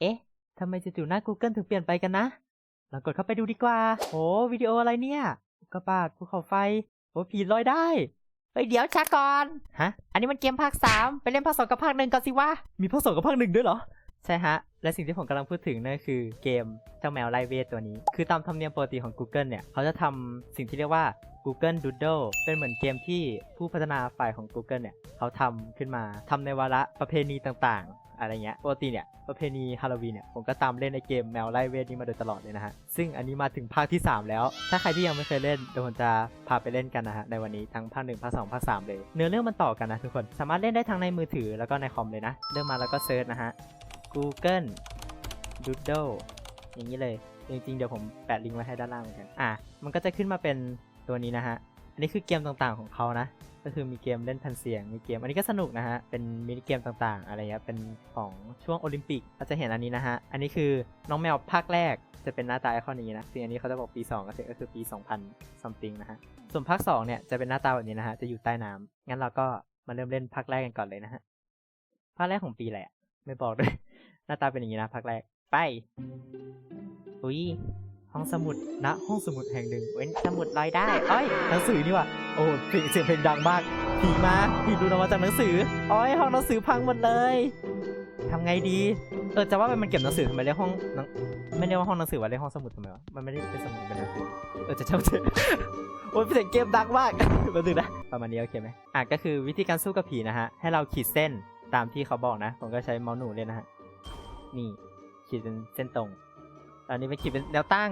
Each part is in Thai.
เอ๊ะทำไมจู่ๆหน้า Google ถึงเปลี่ยนไปกันนะลองกดเข้าไปดูดีกว่า โหวิดีโออะไรเนี่ยอุกกาบาตภูเขาไฟโอ้ผีลอยได้ เฮ้ยเดี๋ยวช้าก่อน ฮะ อันนี้มันเกมภาค 3 ไปเล่นภาค2กับภาคหนึ่งก่อนสิวะ มีภาค2กับภาคหนึ่งด้วยเหรอ ใช่ฮะ และสิ่งที่ผมกำลังพูดถึงนั่นก็คือเกมเจ้าแมวไล่เวทตัวนี้ คือตามธรรมเนียมปกติของ Google เนี่ย เขาจะทำสิ่งที่เรียกว่า Google Doodle เป็นเหมือนเกมที่ผู้พัฒนาฝ่ายของ Google เนี่ย เขาทำขึ้นมาทำในวาระประเพณีต่างๆ อะไรเงี้ยปกติเนี่ยประเพณีฮาโลวีนเนี่ยผมก็ตามเล่นในเกมแมวไล่เวทนี้มาโดยตลอดเลยนะฮะซึ่งอันนี้มาถึงภาคที่ 3 แล้ว ถ้าใครที่ยังไม่เคยเล่นเดี๋ยวผมจะพาไปเล่นกันนะฮะในวันนี้ทั้งภาค1ภาค2ภาค3เลย เนื้อเรื่องมันต่อกันนะทุกคนสามารถเล่นได้ทั้งในมือถือแล้วก็ในคอมเลยนะเริ่มมาแล้วก็เซิร์ชนะฮะ Google Doodle อย่างนี้เลยจริงๆเดี๋ยวผมแปะลิงก์ไว้ให้ด้านล่างเหมือนกันอะมันก็จะขึ้นมาเป็นตัวนี้นะฮะ นนี้คือเกมต่างๆของเขานะ ก็คือมีเกมเล่นแผ่นเสียง มีเกม อันนี้ก็สนุกนะฮะ เป็นมินิเกมต่างๆ อะไรเงี้ย เป็นของช่วงโอลิมปิกเราจะเห็นอันนี้นะฮะ อันนี้คือน้องแมวภาคแรกจะเป็นหน้าตาไอคอนนี้นะซึ่งอันนี้เขาจะบอกปี2ก็คือก็คือปี 2000 something นะฮะ ส่วนภาค 2 เนี่ยจะเป็นหน้าตาแบบนี้นะฮะ จะอยู่ใต้น้ำงั้นเราก็มาเริ่มเล่นภาคแรกกันก่อนเลยนะฮะ ภาคแรกของปีแหละ ไม่บอกด้วย หน้าตาเป็นอย่างนี้นะภาคแรก ไป อุ้ย ห้องสมุดณห้องสมุดแห่งหนึ่งเว้นสมุดลอยได้เอ้ยหนังสือนี่ว่ะโอ้เสียงเสียงเพลงดังมากผีมาผีดูออกมาจากหนังสือโอ้ยห้องหนังสือพังหมดเลยทำไงดี เออจะว่าไปมันเก็บหนังสือทำไมเรียกห้องหนังไม่เรียกว่าห้องหนังสือว่าเรียกห้องสมุดทำไมวะมันไม่ได้เป็นสมุดเป็นหนังสือเออจะเช่าเถอะโอ้ยเสียงเกมดังมากมาดูนะประมาณนี้โอเคไหมอะก็คือวิธีการสู้กับผีนะฮะให้เราขีดเส้นตามที่เขาบอกนะ ผมก็ใช้เมาส์หนูเลยนะฮะนี่ขีดเป็นเส้นตรงต อันนี้เป็นขีดเป็นแนวตั้ง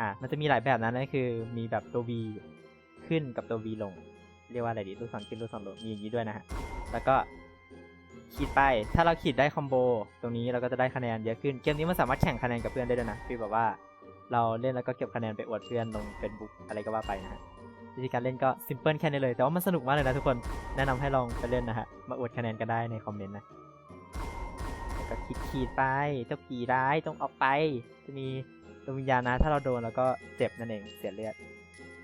อะมันจะมีหลายแบบนะนั่นคือ มีแบบตัว V ขึ้นกับตัว V ลง เรียกว่าอะไรดีลูกศรขึ้นลูกศรลงมีอย่างนี้ด้วยนะฮะแล้วก็ขีดไป ถ้าเราขีดได้คอมโบตรงนี้เราก็จะได้คะแนนเยอะขึ้น เกมนี้มันสามารถแข่งคะแนนกับเพื่อนได้ด้วยนะคือแบบว่าเราเล่นแล้วก็เก็บคะแนนไปอวดเพื่อนลงเฟซบุ๊กอะไรก็ว่าไปนะฮะวิธีการเล่นก็ซิมเพิลแค่นี้เลย แต่ว่ามันสนุกมากเลยนะทุกคน แนะนำให้ลองไปเล่นนะฮะ มาอวดคะแนนกันได้ในคอมเมนต์นะ ก็ขีดขีดไปเจ้าผีร้ายต้องออกไป จะมีดวงวิญญาณนะ ถ้าเราโดนแล้วก็เจ็บนั่นเองเสียเลือด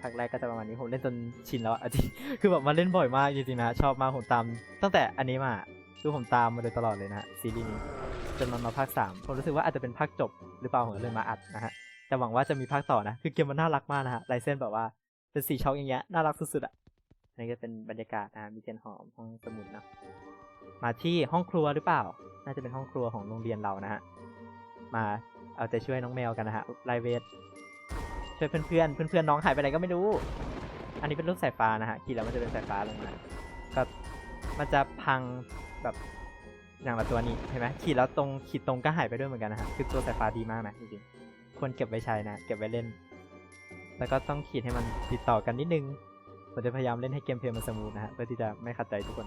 ภาคแรกก็จะประมาณนี้ผมเล่นจนชินแล้วอะจริงคือแบบมาเล่นบ่อยมากจริงๆนะชอบมากผมตาม ตั้งแต่อันนี้มาคือผมตามมาโดยตลอดเลยนะซีรีส์นี้จนมันมาภาค3ผมรู้สึกว่าอาจจะเป็นภาคจบหรือเปล่าผมเลยมาอัดนะฮะแต่หวังว่าจะมีภาคต่อนะ คือเกมมันน่ารักมากนะฮะลายเส้นแบบว่าเป็นสีช็อกอย่างเงี้ยน่ารักสุดๆอะนนี้ก็เป็นบรรยากาศนะมีเทียนหอมห้องสมุดนะมาที่ห้องครัวหรือเปล่า น่าจะเป็นห้องครัวของโรงเรียนเรานะฮะ มาเอาใจช่วยน้องแมวกันนะฮะไลเวทช่วยเพื่อนๆเพื่อนๆน้องหายไปไหนก็ไม่รู้ อันนี้เป็นรูปสายฟ้านะฮะขี่แล้วมันจะเป็นสายฟ้าลงมาก็มันจะพังแบบอย่างละตัวนี้เห็นไหมขีดแล้วตรงขีดตรงก็หายไปด้วยเหมือนกันนะฮะคือตัวสายฟ้าดีมากนะจริงๆควรเก็บไว้ใช้นะ เก็บไว้เล่น แล้วก็ต้องขีดให้มันติดต่อกันนิดนึงผมจะพยายามเล่นให้เกมเพลย์มันสมูทนะฮะเพื่อที่จะไม่ขัดใจทุกคน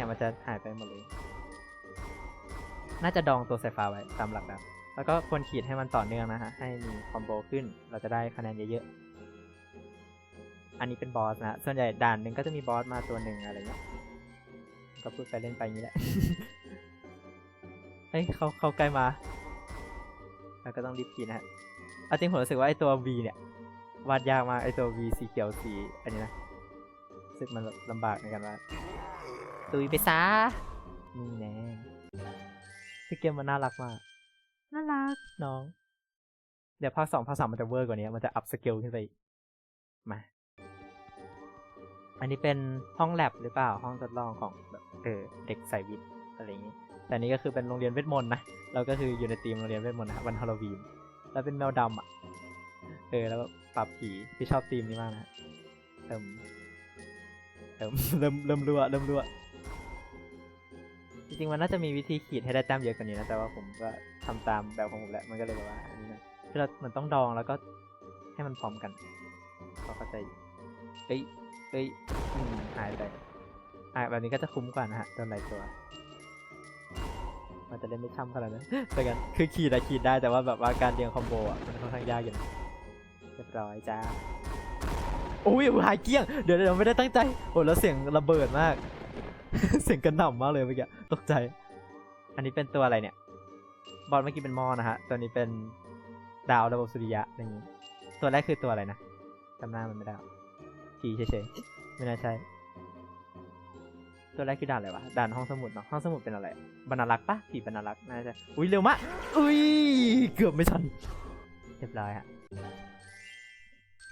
เนี่ยมันจะหายไปหมดเลย น่าจะดองตัวสายฟ้าไว้ตามหลักแล้วแล้วก็ควรขีดให้มันต่อเนื่องนะฮะ ให้มีคอมโบขึ้น เราจะได้คะแนนเยอะๆ อันนี้เป็นบอสนะ ส่วนใหญ่ด่านหนึ่งก็จะมีบอสมาตัวหนึ่งอะไรเงี้ย ก็พูดไปเล่นไปนี้แหละ เฮ้ยเขาเขาใกล้มาแล้วก็ต้องรีบขีดนะฮะเอาจริงผมรู้สึกว่าไอตัว V เนี่ย วาดยากมากไอตัว V สีเขียวสีอันนี้นะรู้สึกมันลำบากในการวาด ตุยไปซะนี่แน่คือเกมมันน่ารักมาก น่ารัก น้อง เดี๋ยวภาคสองภาคสามมันจะเวอร์กว่านี้ มันจะอัพสเกลขึ้นไปอีกมา อันนี้เป็นห้องแลบหรือเปล่า ห้องทดลองของแบบเออเด็กสายวิทย์อะไรอย่างนี้ แต่อันนี้ก็คือเป็นโรงเรียนเวทมนต์นะ เราก็คืออยู่ในทีมโรงเรียนเวทมนต์นะฮะวันฮาโลวีน แล้วเป็นแมวดำอะ เออ แล้วก็ปรับผีที่ชอบทีมนี้มากนะฮะเริ่มเริ่มเริ่มเริ่มรั่วเริ่มรั่ว จริงๆมันน่าจะมีวิธีขีดให้ได้แต้มเยอะกว่านี้นะแต่ว่าผมก็ทำตามแบบของผมแหละมันก็เลยแบบว่าอันนี้นะคือเรามันต้องดองแล้วก็ให้มันพร้อมกันพอเข้าใจอยู่เอ้ยเอ้ยอืมหายไปอะแบบนี้ก็จะคุ้มกว่านะฮะโดนหลายตัว มันจะเล่นไม่ช่ำขนาดนั้นแต่กันคือขีดอะขีดได้แต่ว่าแบบว่าการเรียงคอมโบอะมันค่อนข้างยากอยู่นะเรียบร้อยจ้าโอ้ยหายเกลี้ยง เดี๋ยวเดี๋ยวไม่ได้ตั้งใจโอ้แล้วเสียงระเบิดมาก เสียงกระหน่ำมากเลยเมื่อกี้ตกใจ อันนี้เป็นตัวอะไรเนี่ย บอลเมื่อกี้เป็นมอนะฮะ ตัวนี้เป็นดาวระบบสุริยะอย่างนี้ ตัวแรกคือตัวอะไรนะจำหน้ามันไม่ได้หรอกผีเฉยๆไม่น่าใช่ ตัวแรกคือด่านอะไรวะ ด่านห้องสมุดเนาะ ห้องสมุดเป็นอะไร บรรลักษ์ปะผีบรรลักษ์น่าจะ อุ้ยเร็วมาก อุ้ย เกือบไม่ทัน เรียบร้อยฮะ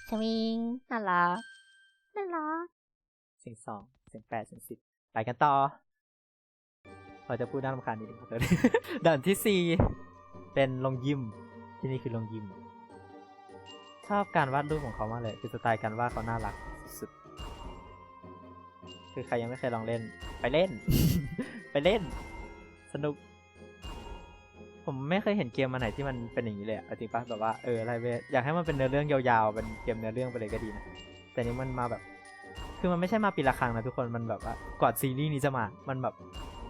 ชวิงน่ารักน่ารักเสียงสองเสียงแปดเสียงสิบ ไปกันต่อพอจะพูดน่ารำคาญนิดนึงขอโทษด่านที่สี่เป็นลงยิม ที่นี่คือลงยิม ชอบการวาดรูปของเขามากเลย คือสไตล์การวาดเขาน่ารักสุด คือใครยังไม่เคยลองเล่น ไปเล่น ไปเล่น สนุก ผมไม่เคยเห็นเกมมาไหนที่มันเป็นอย่างนี้เลยอะจริงปะแบบว่าเอออะไรเว้อยากให้มันเป็นเนื้อเรื่องยาวๆ เป็นเกมเนื้อเรื่องไปเลยก็ดีนะ แต่นี้มันมาแบบ คือมันไม่ใช่มาปีละครั้งนะทุกคน มันแบบว่ากว่าซีรีส์นี้จะมา มันแบบ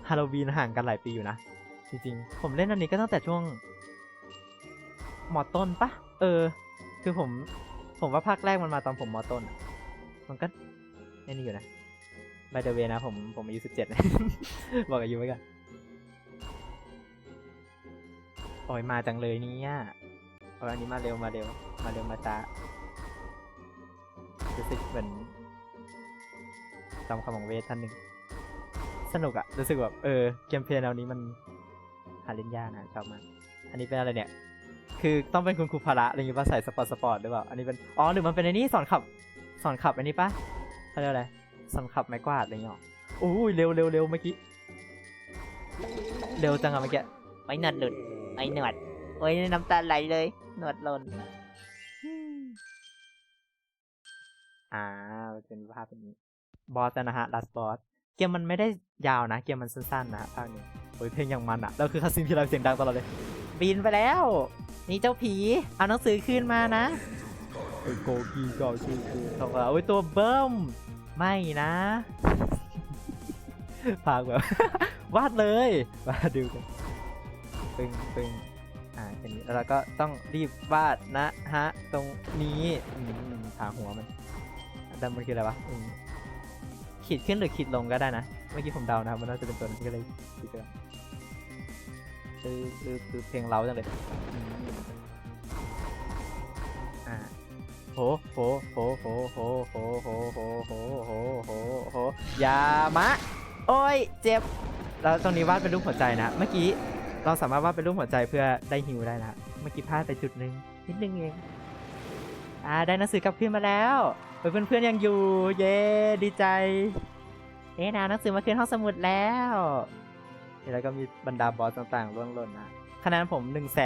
ฮาโลวีนห่างกันหลายปีอยู่นะ จริงๆ ผมเล่นอันนี้ก็ตั้งแต่ช่วงมอต้นปะ เออ คือผม ผมว่าภาคแรกมันมาตอนผมมอต้น มันก็ไอ้นี่อยู่นะ by the way นะผมผมอายุสิบเจ็ดบอกอายุไว้ก่อนโอ้ยมาจังเลยเนี่ยโอ้ยอันนี้มาเร็วมาเร็ว มาเร็วมาช้ารู้สึกเหมือน จำคำของเวทท่านหนึ่ง สนุกอะรู้สึกแบบเออเกมเพลย์แนวนี้มันหาเล่นยากนะชอบมากอันนี้เป็นอะไรเนี่ย คือต้องเป็นคุณครูพละอะไรอย่างงี้ป่ะใส่สปอร์ตสปอร์ตหรือเปล่าอันนี้เป็นอ๋อหรือมันเป็นไอ้นี่สอนขับสอนขับอันนี้ป่ะเขาเรียกอะไรสอนขับไม้กวาดอะไรอย่างเงี้ยหรอโอ้ยเร็วเร็วเร็วเมื่อกี้เร็วจังอะเมื่อกี้ไว้หนวดหลุดไว้หนวดโอ้ยน้ำตาไหลเลยหนวดหล่นอ่าเป็นภาพแบบนี้ บอสนะฮะ last boss เกมมันไม่ได้ยาวนะ เกมมันสั้นๆนะฮะภาคนี้โอ้ยเพลงอย่างมันอะแล้วคือคาสินที่เราเสียงดังตลอดเลย บินไปแล้ว นี่เจ้าผี เอาหนังสือคืนมานะโกกีกอชูกูทองโอ้ยตัวเบิ้ม ไม่นะพากแบบ วาดเลยมาดูกันปึ้งปึ้งอ่าอันนี้แล้วเราก็ต้องรีบวาดนะฮะ ตรงนี้อืมหาหัวมันดำมันคืออะไรวะ ขีดขึ้นหรือขีดลงก็ได้นะ เมื่อกี้ผมเดานะครับมันน่าจะเป็นตัวนั้นก็เลยขีดไปแล้วคือคือคือเพลงเล้าจังเลยอ่าโหโหโหโหโหโหโหโหโหโหโหโหอยามะ โอ้ย เจ็บแล้วตรงนี้วาดเป็นรูปหัวใจนะ เมื่อกี้เราสามารถวาดเป็นรูปหัวใจเพื่อได้ฮิวได้นะ เมื่อกี้พลาดไปจุดหนึ่งนิดนึงเอง อ่า ได้หนังสือกลับคืนมาแล้ว เพื่อนเพื่อนๆยังอยู่ เย้ดีใจ เอ๊ะนะหนังสือมาคืนห้องสมุดแล้วแล้วก็มีบรรดาบอสต่างๆร่วงหล่นนะคะแนนผม1 3 4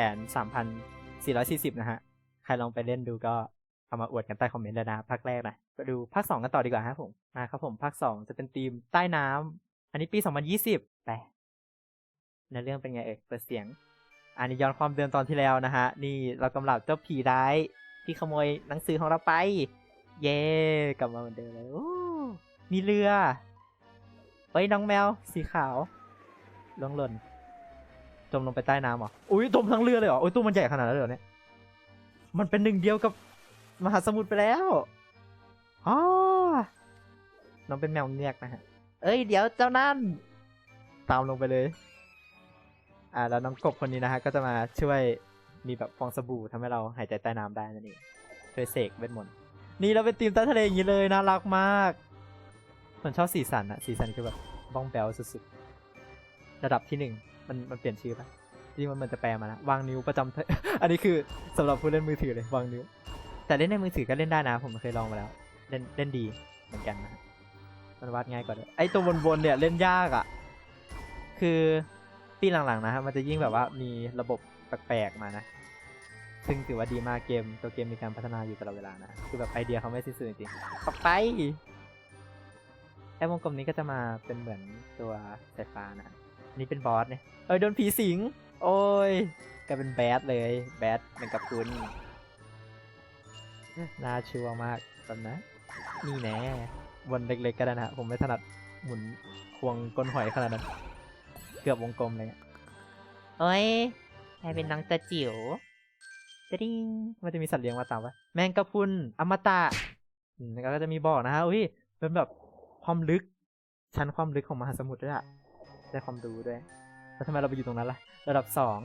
4 4 0นะฮะ ใครลองไปเล่นดูก็เอามาอวดกันใต้คอมเมนต์เลยนะภาคแรกนะไปดูภาค2กันต่อดีกว่าฮะผมมาครับผมภาค2จะเป็นธีมใต้น้ำอันนี้ปี2020ไปในเรื่องเป็นไงเอ่ยเปิดเสียง อันนี้ย้อนความเดิมตอนที่แล้วนะฮะ นี่เรากำลังเจ้าผีร้ายที่ขโมยหนังสือของเราไป เย้กลับมาเหมือนเดิมเลยมีเรือเฮ้ยน้องแมวสีขาวลงหล่นจมลงไปใต้น้ำเหรออุ้ยจมทั้งเรือเลยเหรออุ้ยตู้มันใหญ่ขนาดนั้นเลยเนี่ยมันเป็นหนึ่งเดียวกับมหาสมุทรไปแล้วอ๋อน้องเป็นแมวเงียกนะฮะเอ้ยเดี๋ยวเจ้านั่นตามลงไปเลย อ่าแล้วน้องกบคนนี้นะฮะก็จะมาช่วยมีแบบฟองสบู่ทำให้เราหายใจใต้น้ำได้นั่นเองช่วยเสกเวทมนต์ นี่เราเป็นทีมใต้ทะเลอย่างนี้เลยน่ารักมากผมชอบสีสันอะสีสันคือแบบบ้องแบลสุดๆระดับที่หนึ่งมันมันเปลี่ยนชื่อปะจริงมันมันจะแปลมานะวางนิ้วประจำ อันนี้คือสำหรับผู้เล่นมือถือเลยวางนิ้ว แต่เล่นในมือถือก็เล่นได้นะ ผมเคยลองมาแล้ว เล่นเล่นดีเหมือนกันนะมันวาดง่ายกว่าด้วยไอตัวบนๆเนี่ยเล่นยากอะคือปีหลังๆนะครับมันจะยิ่งแบบว่ามีระบบแปลกๆมานะ ซึ่งถือว่าดีมากเกม ตัวเกมมีการพัฒนาอยู่ตลอดเวลานะ คือแบบไอเดียเขาไม่สิ้นสุดจริงๆต่อไปไอวงกลมนี้ก็จะมาเป็นเหมือนตัวสายฟ้านะ นี่เป็นบอสเนี่ย เอ้ยโดนผีสิง โอ้ยกลายเป็นแบดเลย แบดเป็นกับคุณน่าชัวมากตอนนะ นี่แน่วนเล็กๆก็ได้นะผมไม่ถนัดหมุนควงก้นหอยขนาดนั้น เกือบวงกลมเลยโอ้ยใครเป็นน้องตัวจิ๋ว ตริงมันจะมีสัตว์เลี้ยงมาตามวะแมงกะพรุนอมตะอืมแล้วก็จะมีบอกนะฮะอุ้ยเป็นแบบความลึก ชั้นความลึกของมหาสมุทรด้วยอะได้ความรู้ด้วยแล้วทำไมเราไปอยู่ตรงนั้นล่ะ ระดับสอง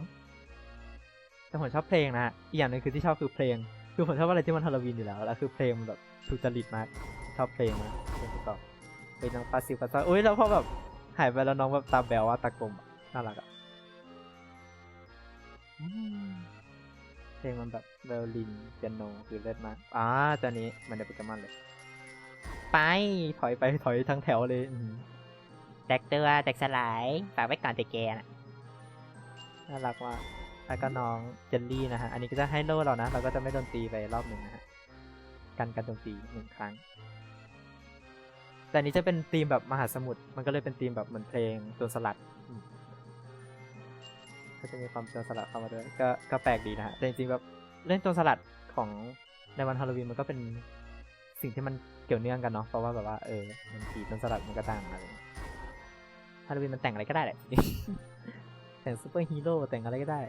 แต่ผมชอบเพลงนะฮะอีกอย่างหนึ่งคือที่ชอบคือเพลง คือผมชอบอะไรที่มันฮาโลวีนอยู่แล้วแล้วคือเพลงมันแบบถูกจริตมากชอบเพลงมากเพลงประกอบเป็นน้องปลาซิวปลาซ่าอุ้ยแล้วพอแบบหายไปแล้วน้องแบบตาแบวว่าตากลมน่ารักอะ ลงมันแบบเวลลินเปียโนคือเลิศมากอ่าตอนนี้มันเดปิกามันเลย ไปถอยไปถอยทั้งแถวเลยอืมแตกตัวแตกสลายฝากไว้ก่อนแต่แกน่ะน่ารักมากแล้วก็น้องเจลลี่นะฮะ อันนี้ก็จะให้โล่เรานะ เราก็จะไม่โดนตีไปรอบหนึ่งนะฮะ กันการโจมตีหนึ่งครั้ง แต่อันนี้จะเป็นธีมแบบมหาสมุทร มันก็เลยเป็นธีมแบบเหมือนเพลงโจรสลัดอืม ก็จะมีความโจรสลัดเข้ามาด้วยก็ก็แปลกดีนะฮะแต่จริงๆแบบเล่นโจรสลัดของในวันฮาโลวีนมันก็เป็นสิ่งที่มันเกี่ยวเนื่องกันเนาะเพราะว่าแบบว่าเออมันผีโจรสลัดมันก็ต่างอะไรฮาโลวีนมันแต่งอะไรก็ได้แหละแต่งซูเปอร์ฮีโร่แต่งอะไรก็ได้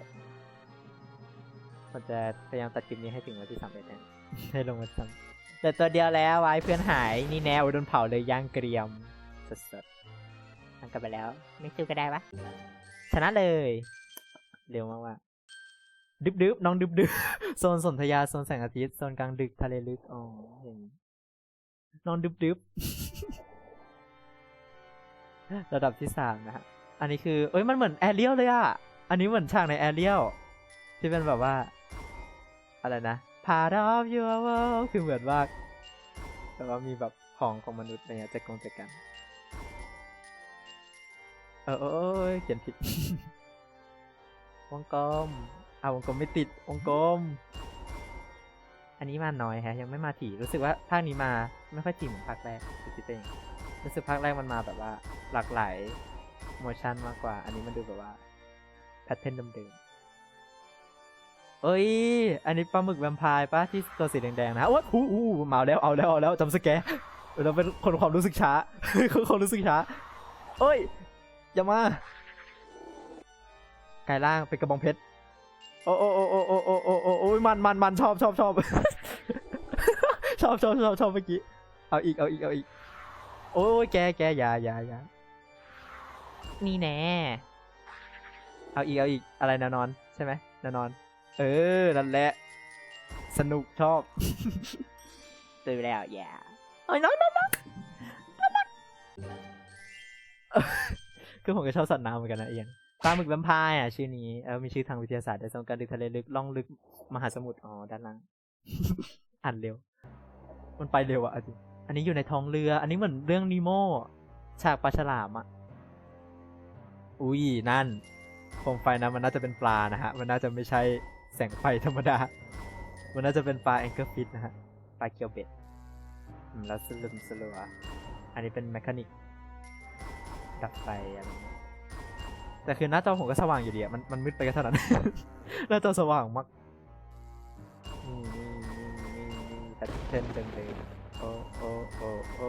มันจะพยายามตัดคลิปนี้ให้ถึงวันที่สามเอ็ดนะให้ลงวันซ้ำแต่ตัวเดียวแล้วไว้เพื่อนหายนี่แนวโดนเผาเลยย่างเกรียมสดๆทำกันไปแล้ว ไม่สู้ก็ได้ปะชนะเลย เร็วมากว่าดึบดึบน้องดึบดึบโซนสนธยาโซนแสงอาทิตย์โซนกลางดึกทะเลลึกอ๋ออย่างนี้น้องดึบดึบระดับที่สามนะฮะอันนี้คือ เอ้ยมันเหมือนแอเรียลเลยอะ อันนี้เหมือนฉากในแอเรียลที่เป็นแบบว่า อะไรนะ Part of your world คือเหมือนว่าแต่ว่ามีแบบของของมนุษย์อะไรเงี้ยจัดกงจัดกัน เออเขียนผิด วงกลม เอาวงกลมไม่ติด วงกลม อันนี้มาน้อยฮะ ยังไม่มาถี่ รู้สึกว่าภาคนี้มาไม่ค่อยถี่เหมือนภาคแรกคือคิดเองรู้สึกภาคแรกมันมาแบบว่า หลากหลายโมชั่นมากกว่า อันนี้มันดูแบบว่าแพทเทิร์นเดิมๆเอ้ย อันนี้ปลาหมึกแวมไพร์ปะที่ตัวสีแดงๆนะโอ้ยอู้อู้มาแล้ว เอาแล้ว เอาแล้วจำสแกเราเป็นคนความรู้สึกช้า คนความรู้สึกช้าเอ้ย อย่ามา กายล่างเป็นกระบองเพชร โอ้โอ้โอ้โอ้โอ้โอ้โอ้โอ้โอ้ยมันมันมันชอบชอบชอบชอบชอบชอบชอบเมื่อกี้ เอาอีกเอาอีกเอาอีก โอ้ยแกแกอย่าอย่าอย่านี่แน่ เอาอีกเอาอีกอะไรแนวนอนใช่ไหมแนวนอน เออนั่นแหละ สนุกชอบซื้อแล้วอย่าเอ้ยน้องน้องน้องคือผมก็ชอบสัตว์น้ำเหมือนกันนะเอียง ปลาหมึกแวมไพร์อะชื่อนี้เออมีชื่อทางวิทยาศาสตร์ในโซนการดึกทะเลลึกล่องลึกมหาสมุทรอ๋อด้านล่างอ่านเร็ว มันไปเร็วอะจริงอันนี้อยู่ในท้องเรือ อันนี้เหมือนเรื่องนีโมฉากปลาฉลามอะอุ้ยนั่นโคมไฟนะมันน่าจะเป็นปลานะฮะมันน่าจะไม่ใช่แสงไฟธรรมดา มันน่าจะเป็นปลาแองเกิลฟิตนะฮะปลาเกียวเบ็ดอืมแล้วสลึมสลัวอันนี้เป็นแมคานิกดับไฟอะไร แต่คือหน้าจอผมก็สว่างอยู่ดีอะมันมันมืดไปก็เท่านั้น หน้าจอสว่างมากนี่นี่นี่นี่นี่แพทเทิร์นเดิมเลยโอ้โอ้โอ้โอ้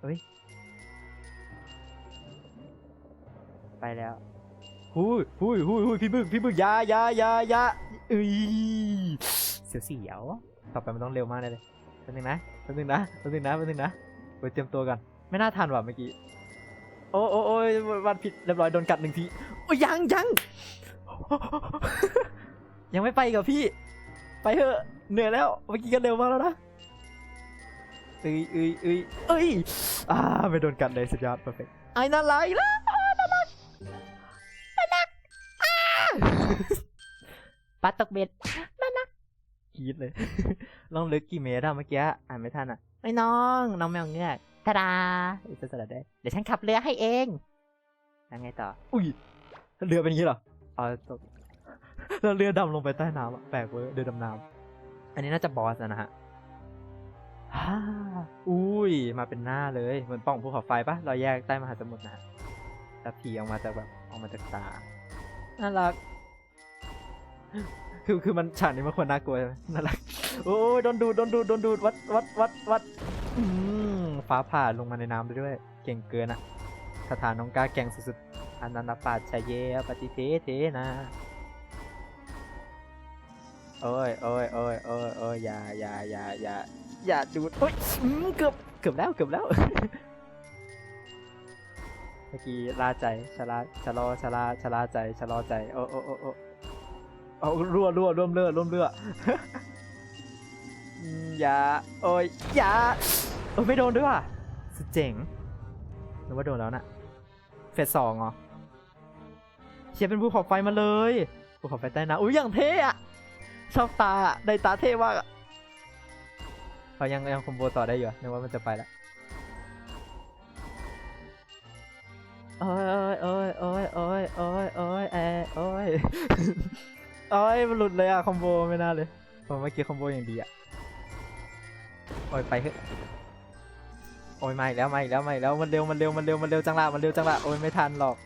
เฮ้ย ไปแล้วหุยหุยหุยหุยพี่บึกพี่บึกอยาอยาอยาอยาเอ้ยเสียวเสียวต่อไปมันต้องเร็วมากเลยเลยแป๊บนึงนะแป๊บนึงนะแป๊บนึงนะแป๊บนึงนะไปเตรียมตัวกัน ไม่น่าทันว่ะเมื่อกี้ โอ้โอ้โอ้ยวันผิดเรียบร้อยโดนกัดหนึ่งทีโอ้ยยังยัง ยังไม่ไปกับพี่ ไปเถอะเหนื่อยแล้ว เมื่อกี้ก็เร็วมากแล้วนะเอ้ยเอ้ยเอ้ยเอ้ยอ่าไม่โดนกัดเลยสุดยอด perfect ไอ้น่ารักอีกแล้วน่ารักน่ารักอ่าปัดตกเบ็ดคีดเลยลองลึกกี่เมตรอะเมื่อกี้อ่านไม่ทันอะไอ้น้อง น้องแมวเงือก ตาดาอ้ยจะสลัดได้ เดี๋ยวฉันขับเรือให้เองแล้วไงต่อ อุ้ย เรือเป็นอย่างนี้เหรออ๋อตกแล้วเรือดำลงไปใต้น้ำอะแปลกเว้ยเรือดำน้ำอันนี้น่าจะบอสนะฮะฮ่าอุ้ย มาเป็นหน้าเลย เหมือนป่องภูเขาไฟปะเราแยกใต้มหาสมุทรนะฮะแล้วผีออกมาจากแบบออกมาจากตา น่ารัก คือคือมันฉากนี้มันควรน่ากลัวใช่ไหมน่ารัก โอ้ยโดนดูดโดนดูดโดนดูดวัดวัดวัดวัดอืม ฟ้าผ่าลงมาในน้ำไปด้วย เก่งเกินอะคาถาน้องกาแก่งสุดๆอนันตปาชยเยปฏิเทเทนะโอ้ยโอ้ยโอ้ยโอ้ยโอ้ยอย่าอย่าอย่าอย่าอย่าดูดโอ้ยเกือบเกือบแล้วเกือบแล้วเมื่อกี้ลาใจชะลาชะลอชะลาชะลาใจชะลอใจโอ้โอ้โอ้โอ้เอารั่วรั่วร่วมเลือดร่วมเลือดอย่าโอ้ยอย่า เออไม่โดนด้วยว่ะสุดเจ๋งหรือว่าโดนแล้วน่ะเฟสสองเหรอเชียร์เป็นภูเขาไฟมาเลยภูเขาไฟใต้น้ำอุ้ยอย่างเท่อะชอบตาอะได้ตาเท่มากอะเขายังยังคอมโบต่อได้อยู่นึกว่ามันจะไปแล้วโอ้ยโอ้ยโอ้ยโอ้ยโอ้ยโอ้ยโอ้ยแอร์โอ้ยโอ้ยมันหลุดเลยอะคอมโบไม่น่าเลยผมเมื่อกี้คอมโบอย่างดีอะโอ้ยไปเถอะ โอ้ยมาอีกแล้วมาอีกแล้วมาอีกแล้วมันเร็วมันเร็วมันเร็วมันเร็วจังละมันเร็วจังละโอ้ยไม่ทันหรอก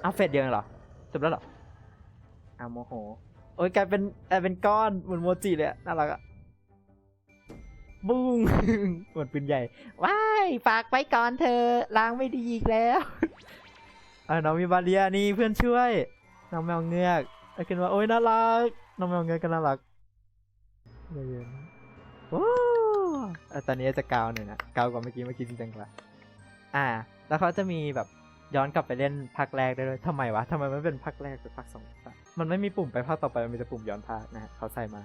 เอาเฟสเดียวเองเหรอจบแล้วเหรออ้าวโมโหโอ้ยกลายเป็นกลายเป็นก้อนเหมือนโมจิเลยน่ารักอะบุ้งเหมือนปืนใหญ่ว้ายฝากไปก่อนเธอล้างไม่ดีอีกแล้วอ่าน้องมีบาเลียนี่เพื่อนช่วยน้องแมวเงือกไอ้ขึ้นว่าโอ้ยน่ารักน้องแมวเงือกก็น่ารักเย็น ตอนนี้จะกาวหน่อยนะกาวกว่าเมื่อกี้เมื่อกี้จริงจังกว่าอ่า แล้วเขาจะมีแบบย้อนกลับไปเล่นภาคแรกได้ด้วยทำไมวะทำไมไม่เป็นภาคแรกเป็นภาคสองมันไม่มีปุ่มไปภาคต่อไปมันมีแต่ปุ่มย้อนภาคนะฮะเขาใส่มา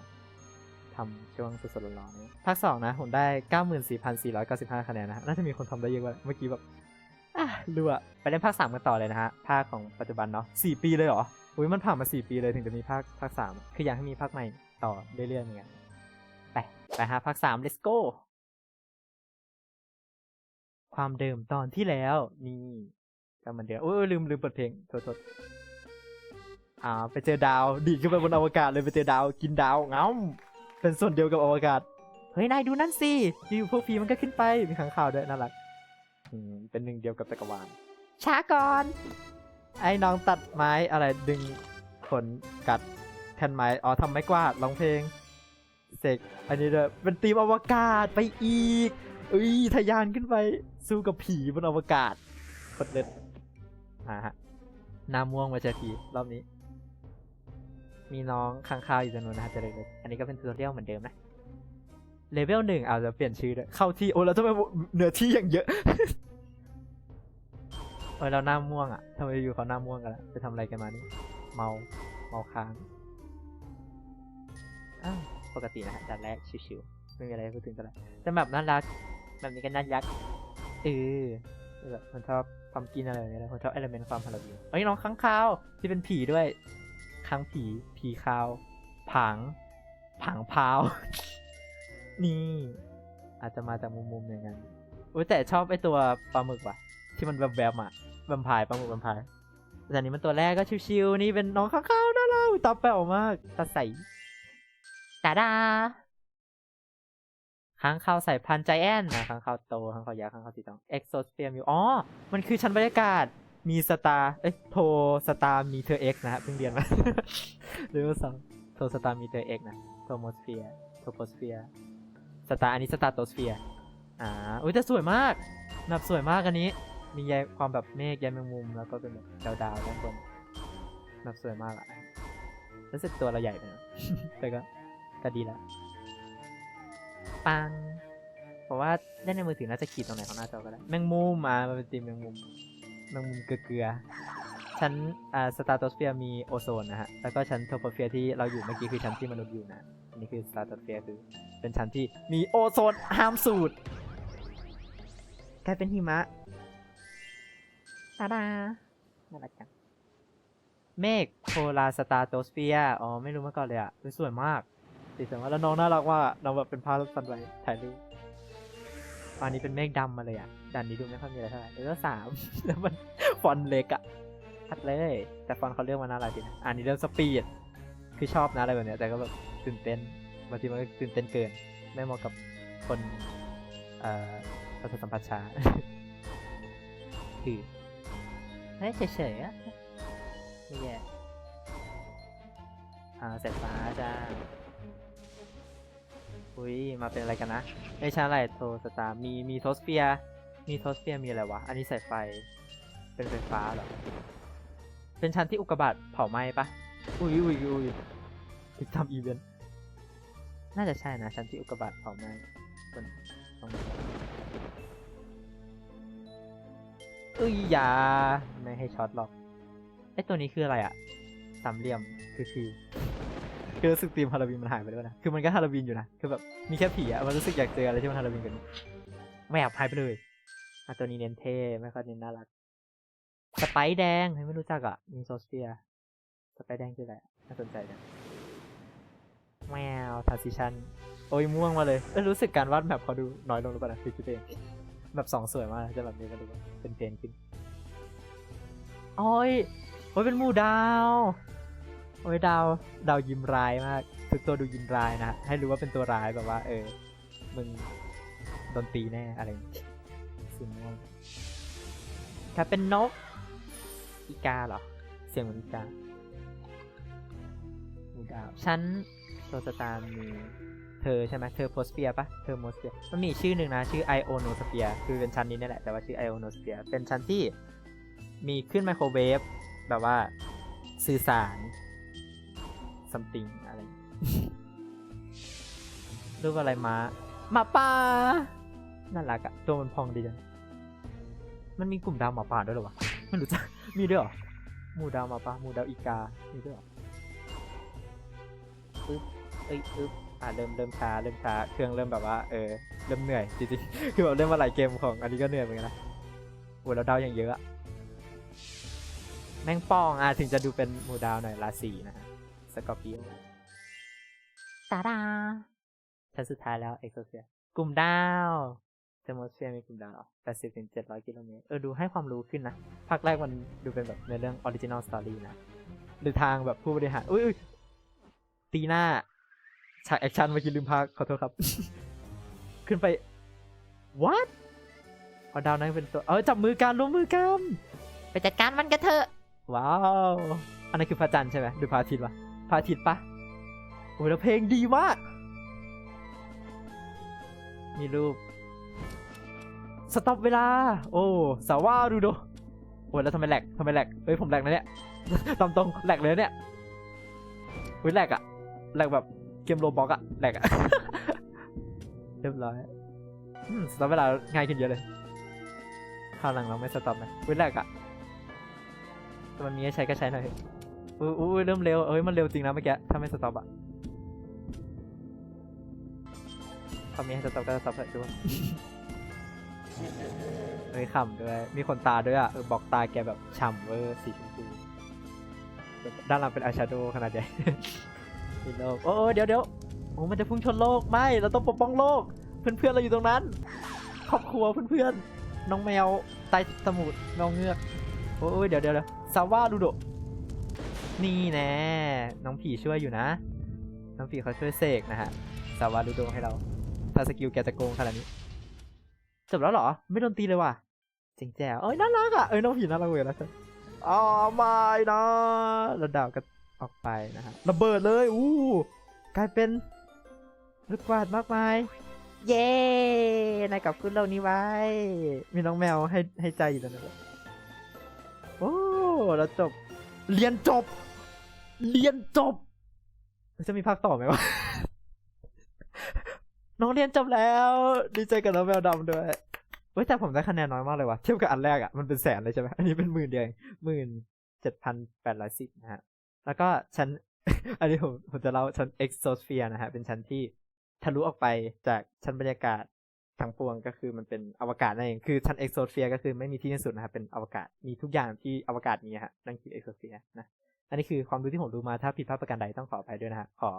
ทำช่วงสดๆร้อนๆนี้ภาคสองนะ ผมได้ 94,495 คะแนนนะน่าจะมีคนทำได้เยอะกว่าเมื่อกี้แบบอะดูอไปเล่นภาคสามกันต่อเลยนะฮะ ภาคของปัจจุบันเนาะสี่ปีเลยเหรออุ้ยมันผ่านมาสี่ปีเลยถึงจะมีภาคภาคสามคืออยากให้มีภาคใหม่ต่อเรื่อยๆเหมือนกัน ไปไปฮะภาคสาม let's go ความเดิมตอนที่แล้ว นี่ก็เหมันเดิมโอ้ลืมลืมเปิดเพลงโทษโทษอ่า ไปเจอดาวดีขึ้นไปบนอวกาศเลยไปเจอดาวกินดาวเง้ำเป็นส่วนเดียวกับอวกาศ เฮ้ย นายดูนั่นสิอยู่พวกพีมันก็ขึ้นไป มีข้างข่าวด้วยน่ารักเป็นหนึ่งเดียวกับจักรวาลช้าก่อน ไอ้น้องตัดไม้อะไรดึงขนกัดแผ่นไม้ อ๋อทำไม้กวาดร้องเพลง เสกอันนี้ด้วยเป็นตีมอวกาศไปอีกอุ้ยทะยานขึ้นไปสู้กับผีบนอวกาศกดเล็ดอ่าฮะน้าม่วงมาเจอผีรอบนี้ มีน้องค้างคาวอยู่จำนวนนะฮะเจะเล็กๆอันนี้ก็เป็นทูตอเรียลเหมือนเดิมนะเลเวลหนึ่งเอาจะเปลี่ยนชื่อด้วยเข้าที่โอ้แล้วทำไมเหนือที่อย่างเยอะเออเราหน้าม่วงอะทำไมอยู่เขาหน้าม่วงกันละไปทำอะไรกันมานี่เมาเมาค้างอ้าว ปกตินะฮะด่านแรกชิวๆไม่มีอะไรให้พูดถึงกันละแต่แบบน่ารักแบบนี้ก็น่ารักเออแบบมันชอบความกินอะไรแบบนี้แล้วผมชอบเอลเมนต์ความฮาโลวีนเอ้ยน้องค้างคาวที่เป็นผีด้วยค้างผีผีคาว ผัง ผังพาว นี่ อาจจะมาจากมุมมุมๆอย่างนั้นอุ้ยแต่ชอบไอตัวปลาหมึกว่ะ ที่มันแบบแบบๆอะแวมพร์ปลาหมึกแวมพร์แต่อันนี้มันตัวแรกก็ชิวๆนี่เป็นน้องข้างๆน่ารักอุ๊ยตาแป๋วมากตาใส ตาดาค้างคาวสายพันธุ์ใจแอนนะค้างคาวโตค้างคาวยักษ์ค้างคาวสีทองเอ็กโซสเฟียมิวอ๋อ มันคือชั้นบรรยากาศมีสตาร์เอ้ยโทสตาร์มีเธอเอ็กนะฮะเพิ่งเรียนมาหรือว่าสองโทสตาร์มีเธอเอ็กนะโทโมสเฟียโทโพสเฟียสตาร์อันนี้สตาร์โตสเฟียอ่าอุ้ยแต่สวยมากแบบสวยมากอันนี้ มีใยความแบบเมฆใยแมงมุมแล้วก็เป็นแบบดาวดาวๆด้านบนแบบสวยมากอะรู้สึกตัวเราใหญ่ไปนะแต่ก็ ก็ดีแล้วปังเพราะว่าเล่นในมือถือน่าจะขีดตรงไหนของหน้าจอก็ได้แมงมุมมาเป็นตีมแมงมุมแมงมุมเกลือชั้นอ่าสตาร์โตสเฟียมีโอโซนนะฮะ แล้วก็ชั้นโทโปเฟียที่เราอยู่เมื่อกี้คือชั้นที่มนุษย์อยู่นะ อันนี้คือสตาร์โตสเฟียคือเป็นชั้นที่มีโอโซนห้ามสูดกลายเป็นหิมะตาดาน่ารักจัง เมฆโพลาสตาร์โตสเฟียอ๋อ ไม่รู้มาก่อนเลยอะสวยมาก สีสวยมาแล้วน้องน่ารักว่าน้องแบบเป็นภาพสันไว้ถ่ายรูปอันนี้เป็นเมฆดำมาเลยอะด่านนี้ดูไม่ค่อยมีอะไรเท่าไหร่เลเวสามแล้วมันฟอนเล็กอะชัดเลย แต่ฟอนเขาเลือกมาน่ารักดีนะอันนี้เริ่มสปีดคือชอบนะอะไรแบบเนี้ยแต่ก็แบบตื่นเต้นบางทีมันก็ตื่นเต้นเกิน ไม่เหมาะกับคนเอ่อประสาทสัมผัสช้าคือเฮ้ยเฉยๆอะไม่แย่อ่าเสร็จฟ้าจ้า อุ้ยมาเป็นอะไรกันนะไอชั้นอะไรโทสตาร์มีมีโทสเฟียมีโทสเฟียมีอะไรวะ อันนี้สายไฟ เป็นไฟฟ้าเหรอ เป็นชั้นที่อุกกาบาตเผาไหม้ปะอุ้ยอุ้ยอุ้ยไปทำอีเวนต์ น่าจะใช่นะชั้นที่อุกกาบาตเผาไหม้บนตรงเอ้ยอย่าไม่ให้ช็อตหรอกไอตัวนี้คืออะไรอะสามเหลี่ยมคือคือ คือรู้สึกธีมฮาโลวีนมันหายไปแล้วนะ คือมันก็ฮาโลวีนอยู่นะ คือแบบมีแค่ผีอะมันรู้สึกอยากเจออะไรที่มันฮาโลวีนกันแหวบหายไปเลยอะตัวนี้เน้นเท่ไม่ค่อยเน้นน่ารัก สไปซ์แดงเฮ้ยไม่รู้จักอะ มีโซสเฟีย สไปซ์แดงคืออะไรน่าสนใจจังแมวทาซิชันโอ้ยม่วงมาเลยเอยรู้สึกการวาดแบบเขาดูน้อยลงหรือเปล่านะคือคิดเองแบบสองสวยมากจะแบบนี้ก็ดูว่าเป็นเพนขึ้นโอ้ยโอ้ยเป็นหมู่ดาว โอ้ยดาวดาวยิ้มร้ายมากทุกตัวดูยิ้มร้ายนะ ให้รู้ว่าเป็นตัวร้ายแบบว่า เออ มึงโดนตีแน่อะไรอย่างงี้สีม่วงถ้าเป็นนก อีกาเหรอ เสียงเหมือนอีกาหมูดาวฉันโซสตาร์มีเธอใช่ไหมเธอโพสเปียปะเธอโมสเปียมันมีชื่อหนึ่งนะ ชื่อไอโอโนสเปียคือเป็นชั้นนี้นี่แหละ แต่ว่าชื่อไอโอโนสเปียเป็นชั้นที่มีขึ้นไมโครเวฟแบบว่าสื่อสาร something อะไรรูปอะไรมาหมาป่าน่ารักอะตัวมันพองดีจังมันมีกลุ่มดาวหมาป่าด้วยเหรอวะไม่รู้จักมีด้วยเหรอหมู่ดาวหมาป่าหมู่ดาวอีกามีด้วยเหรอปึ๊บเอ้ยปึ๊บอ่าเริ่มเริ่มช้าเริ่มช้าเครื่องเริ่มแบบว่าเออเริ่มเหนื่อยจริงๆคือแบบเล่นมาหลายเกมของอันนี้ก็เหนื่อยเหมือนกันนะโอ้ยแล้วดาวอย่างเยอะอะแมงป่องอะถึงจะดูเป็นหมู่ดาวหน่อยราศีนะฮะ สกอร์ปิโอตาดาชั้นสุดท้ายแล้วเอ็กโซเฟียกลุ่มดาวเทมโมสเฟียมีกลุ่มดาว80ถึง700กิโลเมตร เออ ดูให้ความรู้ขึ้นนะ ภาคแรกมันดูเป็นแบบในเรื่องออริจินอลสตอรี่นะ หรือทางแบบผู้บริหาร อุ้ยอุ๊ยตีหน้า ฉากแอคชั่นเมื่อกี้ลืมพากขอโทษครับ ขึ้นไป what เอาดาวนั้นเป็นตัว เออ จับมือกันร่วมมือกัน ไปจัดการมันกันเถอะ ว้าว อันนั้นคือพระจันทร์ใช่ไหมหรือพระอาทิตย์วะ พระอาทิตย์ปะโอ้ยแล้วเพลงดีมาก มีรูป สต็อปเวลา โอ้ สาวาดูโดโอ้ยแล้วทำไมแหลกทำไมแหลกเฮ้ยผมแหลกนะเนี่ยตามตรงแหลกเลยเนี่ยเฮ้ยแหลกอะแหลกแบบเกมโรบอกอะแหลกอะเรียบร้อยสต็อปเวลาง่ายขึ้นเยอะเลยคราวหลังเราไม่สต็อปนะเฮ้ยแหลกอะมันมีให้ใช้ก็ใช้หน่อย อะอุ้ยอุ้ยเริ่มเร็ว เอ้ย มันเร็วจริงนะเมื่อกี้ถ้าไม่สต็อปอะพอมีให้สต็อปก็สต็อปเถอะดูว่าเฮ้ยขำด้วย มีคนตาด้วยอะเออบอกตาแกแบบฉ่ำเวอร์สีชมพูด้านหลังเป็นอายแชโดว์ขนาดใหญ่มีโลกโอ้โอ้เดี๋ยวเดี๋ยวโอ้มันจะพุ่งชนโลก ไม่ เราต้องปกป้องโลก เพื่อนๆเราอยู่ตรงนั้น ครอบครัวเพื่อนๆ น้องแมวใต้สมุทรน้องเงือก โอ้ยเดี๋ยวเดี๋ยวเดี๋ยวซาวาดูโดะ นี่แน่น้องผีช่วยอยู่นะ น้องผีเขาช่วยเสกนะฮะซาวาดูโดะให้เรา ถ้าสกิลแกจะโกงขนาดนี้จบแล้วเหรอ ไม่โดนตีเลยว่ะเจ๋งแจ๋วเอ้ยน่ารักอะเอ้ยน้องผีน่ารักเลยนะอ๋อไม่นะแล้วดาวก็ออกไปนะฮะระเบิดเลยอู้กลายเป็นลูกกวาดมากมาย เย้นายกลับขึ้นโลกนี้ไว้ มีน้องแมวให้ให้ใจอยู่แล้วนะโอ้แล้วจบ เรียนจบ เรียนจบ จะมีภาคต่อไหมวะ น้องเรียนจบแล้ว ดีใจกับน้องแมวดำด้วยเว้ยแต่ผมได้คะแนนน้อยมากเลยว่ะเทียบกับอันแรกอะมันเป็นแสนเลยใช่ไหมอันนี้เป็นหมื่นเดียวหมื่นเจ็ดพันแปดร้อยสิบนะฮะ แล้วก็ชั้น อันนี้ผมผมจะเล่าชั้น exosphere นะฮะ เป็นชั้นที่ทะลุออกไปจากชั้นบรรยากาศทั้งปวงก็คือมันเป็นอวกาศนั่นเองคือชั้น exosphere ก็คือไม่มีที่สิ้นสุดนะครับเป็นอวกาศมีทุกอย่างที่อวกาศมีฮะนั่นคือ exosphere นะ อันนี้คือความรู้ที่ผมรู้มาถ้าผิดพลาดประการใดต้องขออภัยด้วยนะฮะขอ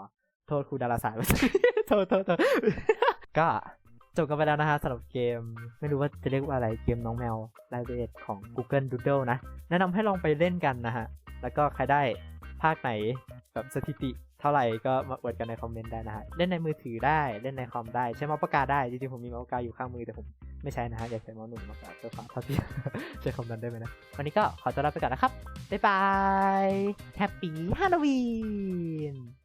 โทษครูดาราศาสตร์โทษโทษโทษก็จบกันไปแล้วนะฮะสำหรับเกม ไม่รู้ว่าจะเรียกว่าอะไรเกมน้องแมวไลเวทของ Google Doodle นะ แนะนำให้ลองไปเล่นกันนะฮะ แล้วก็ใครได้ภาคไหนแบบสถิติเท่าไหร่ก็มาอวดกันในคอมเมนต์ได้นะฮะ เล่นในมือถือได้เล่นในคอมได้ ใช้เมาส์ปากกาได้ จริงๆ ผมมีเมาส์ปากกาอยู่ข้างมือแต่ผม ไม่ใช่นะฮะ อยากใช้มอหนุ่มมากกว่าเพื่อความเท่าเทียมใช้คำนั้นได้ไหมนะ วันนี้ก็ขอตัวลาไปก่อนนะครับ บ๊ายบาย แฮปปี้ฮาโลวีน